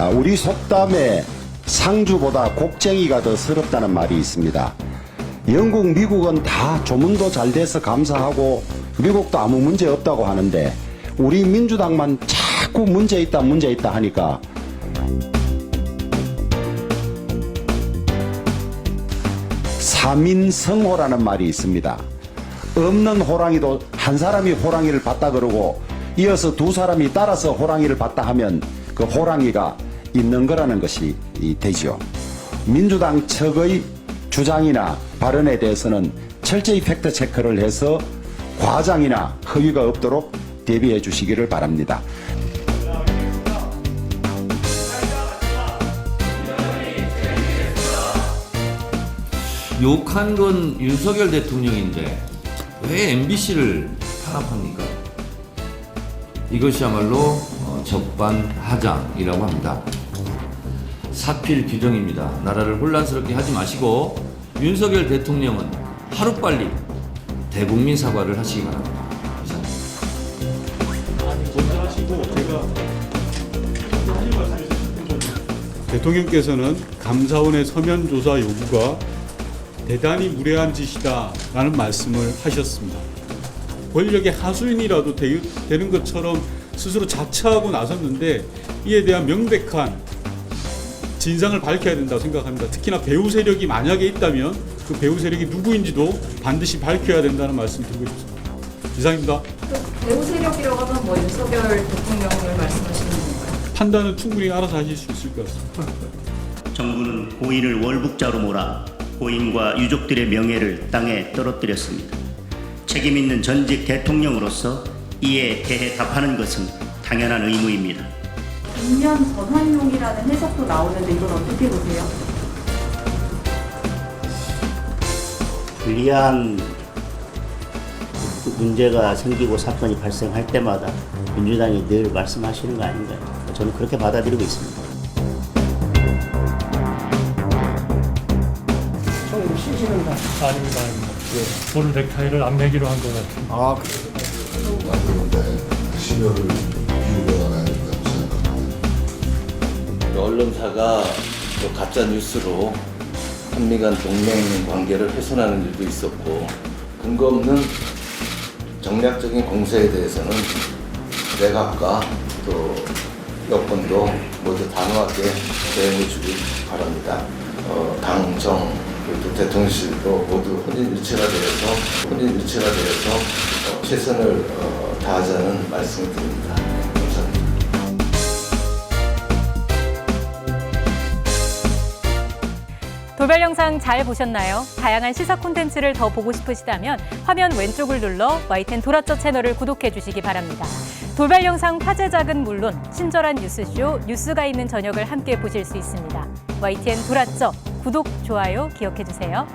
아, 우리 속담에 상주보다 곡쟁이가 더 서럽다는 말이 있습니다. 영국, 미국은 다 조문도 잘 돼서 감사하고 미국도 아무 문제 없다고 하는데 우리 민주당만 자꾸 문제 있다 문제 있다 하니까 삼인성호라는 말이 있습니다. 없는 호랑이도 한 사람이 호랑이를 봤다 그러고 이어서 두 사람이 따라서 호랑이를 봤다 하면 그 호랑이가 있는 거라는 것이 이 되지요. 민주당 측의 주장이나 발언에 대해서는 철저히 팩트 체크를 해서 과장이나 허위가 없도록 대비해 주시기를 바랍니다. 욕한 건 윤석열 대통령인데 왜 MBC를 탄압합니까? 이것이야말로 어, 적반하장이라고 합니다. 사필 규정입니다. 나라를 혼란스럽게 하지 마시고 윤석열 대통령은 하루빨리 대국민 사과를 하시기 바랍니다. 대통령께서는 감사원의 서면 조사 요구가 대단히 무례한 짓이다라는 말씀을 하셨습니다. 권력의 하수인이라도 되, 되는 것처럼 스스로 자처하고 나섰는데 이에 대한 명백한 진상을 밝혀야 된다고 생각합니다. 특히나 배우 세력이 만약에 있다면 그 배우 세력이 누구인지도 반드시 밝혀야 된다는 말씀 드리고 싶습니다. 이상입니다. 그 배우 세력이라고 하면 뭐 윤석열 대통령을 말씀하시는 건가요? 판단은 충분히 알아서 하실 수 있을 것 같습니다. 정부는 고인을 월북자로 몰아 고인과 유족들의 명예를 땅에 떨어뜨렸습니다. 책임 있는 전직 대통령으로서 이에 대해 답하는 것은 당연한 의무입니다. 인면 전환용이라는 해석도 나오는데 이건 어떻게 보세요? 불리한 그 문제가 생기고 사건이 발생할 때마다 민주당이 늘 말씀하시는 거 아닌가요? 저는 그렇게 받아들이고 있습니다. 아닙니다, 아닙니다. 예. 오늘 넥타이를 안 매기로 한 것 같습니다. 만드는데 심혈을 언론사가 또 가짜 뉴스로 한미 간 동맹 관계를 훼손하는 일도 있었고 근거 없는 정략적인 공세에 대해서는 내각과 또 여권도 모두 단호하게 대응해 주길 바랍니다. 어, 당, 정, 그리고 대통령실도 모두 혼인일체가 되어서 혼인일체가 되어서 어, 최선을 어, 다하자는 말씀을 드립니다. 돌발 영상 잘 보셨나요? 다양한 시사 콘텐츠를 더 보고 싶으시다면 화면 왼쪽을 눌러 YTN 도라쩌 채널을 구독해 주시기 바랍니다. 돌발 영상 화제작은 물론 친절한 뉴스쇼 뉴스가 있는 저녁을 함께 보실 수 있습니다. YTN 도라쩌 구독, 좋아요 기억해 주세요.